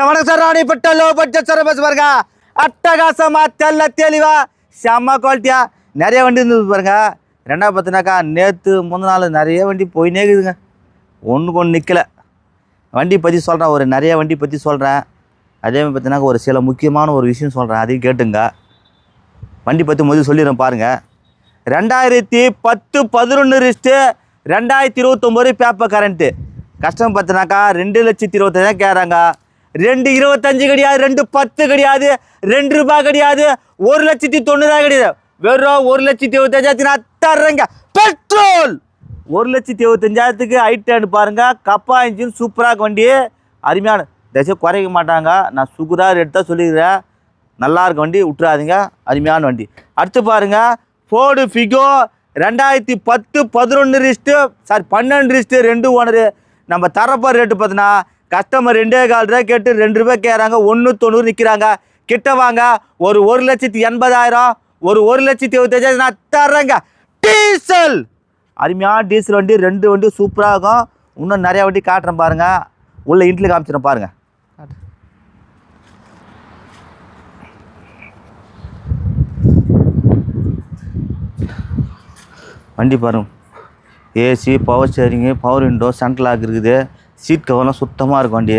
Sir வணக்கம் sir Ranipet low budget bus பாருங்க அட்டகாசமா தெல்ல தெளிவா செம்ம குவாலிட்டியா நிறைய வண்டி இருந்தது பாருங்க. ரெண்டாவது பார்த்தினாக்கா நேற்று முந்த நாள் நிறைய வண்டி போயினே இருக்குதுங்க. ஒன்றுக்கு ஒன்று நிற்கல வண்டி பற்றி சொல்கிறேன் ஒரு நிறைய வண்டி பற்றி சொல்கிறேன் அதே மாதிரி பார்த்தீங்கன்னா ஒரு சில முக்கியமான ஒரு விஷயம் சொல்கிறேன் அதையும் கேட்டுங்க. வண்டி பற்றி முதல் சொல்லிடுறேன் பாருங்கள் ரெண்டாயிரத்தி பத்து பதினொன்று ரிஸ்ட்டு ரெண்டாயிரத்தி இருபத்தொம்போது பேப்பர் கரண்ட்டு கஷ்டம் பார்த்தினாக்கா ரெண்டு லட்சத்தி இருபத்தஞ்சாயிரம் கேட்குறாங்க. ரெண்டு இருபத்தஞ்சு கிடையாது ரெண்டு பத்து கிடையாது ரெண்டு ரூபாய் கிடையாது ஒரு லட்சத்தி தொண்ணூறாயிரம் கிடையாது. வெறும் ஒரு லட்சத்தி இருபத்தஞ்சாயிரத்தி நான் தர்றேங்க. பெட்ரோல்! ஒரு லட்சத்தி இருபத்தஞ்சாயிரத்துக்கு ஐட்டேன்னு பாருங்க கப்பா இன்ஜின் சூப்பராக வண்டி. அருமையான. தசை குறைக்க மாட்டாங்க. நான் சுகுதாக ரேட் தான் சொல்லிக்கிறேன். நல்லா இருக்க வண்டி விட்டுறாதீங்க. அருமையான வண்டி. அடுத்து பாருங்க ஃபோர்டு ஃபிகோ ரெண்டாயிரத்தி பத்து பதினொன்று ரிஸ்ட்டு சாரி பன்னெண்டு ரிஸ்ட்டு ரெண்டு ஓனரு நம்ம தரப்போ ரேட்டு பார்த்தீங்கன்னா கஸ்டமர் ரெண்டே கால் ரூபாய் கேட்டு ரெண்டு ரூபாய் கேட்குறாங்க ஒன்று தொண்ணூறு நிற்கிறாங்க. கிட்ட வாங்க ஒரு ஒரு லட்சத்தி எண்பதாயிரம் ஒரு ஒரு லட்சத்தி எழுபத்தஞ்சாயிரம் நான் தர்றேங்க. டீசல்! அருமையான டீசல் வண்டி ரெண்டு வண்டி சூப்பராக இருக்கும். இன்னும் நிறையா வண்டி காட்டுறேன் பாருங்கள் உள்ள இன்ட்லி காமிச்சிடறேன் பாருங்கள் வண்டி பாருங்க. AC power steering power window central lock இருக்குது. சீட் கவர்லாம் சுத்தமாக இருக்கும் வண்டி